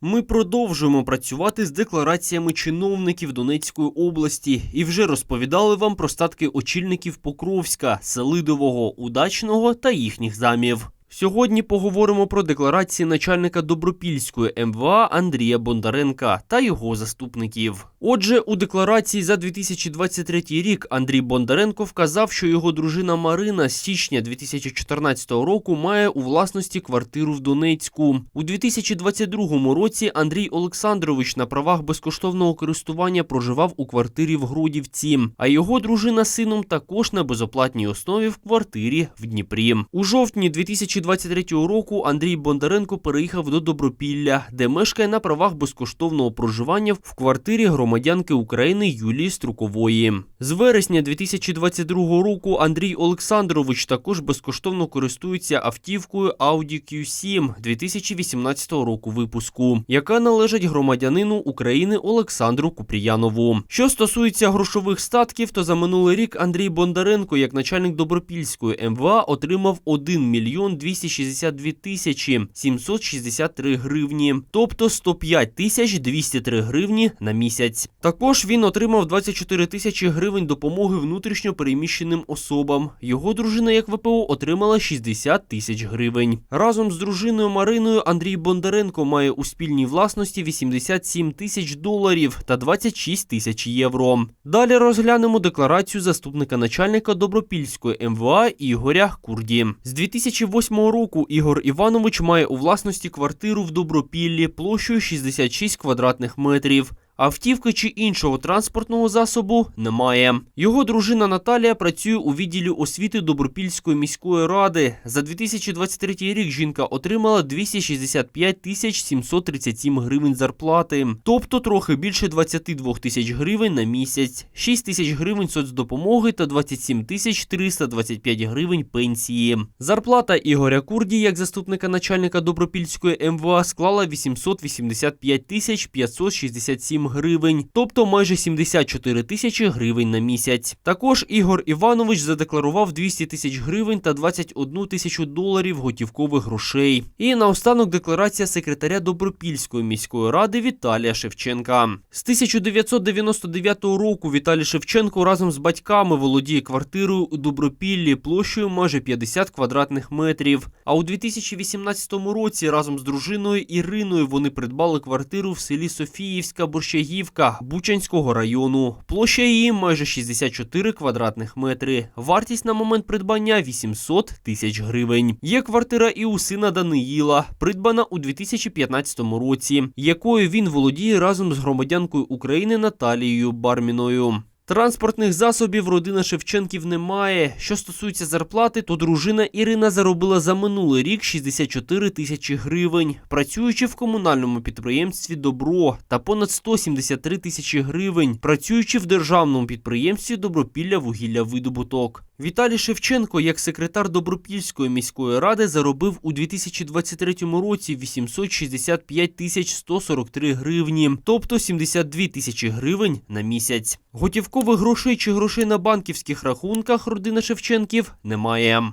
Ми продовжуємо працювати з деклараціями чиновників Донецької області і вже розповідали вам про статки очільників Покровська, Селидового, Удачного та їхніх замів. Сьогодні поговоримо про декларації начальника Добропільської МВА Андрія Бондаренка та його заступників. Отже, у декларації за 2023 рік Андрій Бондаренко вказав, що його дружина Марина з січня 2014 року має у власності квартиру в Донецьку. У 2022 році Андрій Олександрович на правах безкоштовного користування проживав у квартирі в Грудівці, а його дружина з сином також на безоплатній основі в квартирі в Дніпрі. У жовтні 2023 року Андрій Бондаренко переїхав до Добропілля, де мешкає на правах безкоштовного проживання в квартирі громадянки України Юлії Струкової. З вересня 2022 року Андрій Олександрович також безкоштовно користується автівкою Audi Q7 2018 року випуску, яка належить громадянину України Олександру Купріянову. Що стосується грошових статків, то за минулий рік Андрій Бондаренко, як начальник Добропільської МВА, отримав 1 мільйон 262 тисячі 763 гривні, тобто 105 тисяч 203 гривні на місяць. Також він отримав 24 тисячі гривень допомоги внутрішньо переміщеним особам. Його дружина, як ВПО, отримала 60 тисяч гривень. Разом з дружиною Мариною Андрій Бондаренко має у спільній власності 87 тисяч доларів та 26 тисяч євро. Далі розглянемо декларацію заступника начальника Добропільської МВА Ігоря Курді. З 2008 року Ігор Іванович має у власності квартиру в Добропіллі площею 66 квадратних метрів. Автівки чи іншого транспортного засобу немає. Його дружина Наталія працює у відділі освіти Добропільської міської ради. За 2023 рік жінка отримала 265 тисяч 737 гривень зарплати, тобто трохи більше 22 тисяч гривень на місяць, 6 тисяч гривень соцдопомоги та 27 тисяч 325 гривень пенсії. Зарплата Ігоря Курді, як заступника начальника Добропільської МВА, склала 885 тисяч 567 гривень, тобто майже 74 тисячі гривень на місяць. Також Ігор Іванович задекларував 200 тисяч гривень та 21 тисячу доларів готівкових грошей. І наостанок декларація секретаря Добропільської міської ради Віталія Шевченка. З 1999 року Віталій Шевченко разом з батьками володіє квартирою у Добропіллі площею майже 50 квадратних метрів. А у 2018 році разом з дружиною Іриною вони придбали квартиру в селі Софіївська Борщагівка Бучанського району. Площа її майже 64 квадратних метри. Вартість на момент придбання 800 тисяч гривень. Є квартира і у сина Даниїла, придбана у 2015 році, якою він володіє разом з громадянкою України Наталією Барміною. Транспортних засобів родина Шевченків немає. Що стосується зарплати, то дружина Ірина заробила за минулий рік 64 тисячі гривень, працюючи в комунальному підприємстві Добро та понад 173 тисячі гривень, працюючи в державному підприємстві Добропілля вугілля видобуток. Віталій Шевченко, як секретар Добропільської міської ради, заробив у 2023 році 865 тисяч 143 гривні, тобто 72 тисячі гривень на місяць. Готівкових грошей чи грошей на банківських рахунках родина Шевченків немає.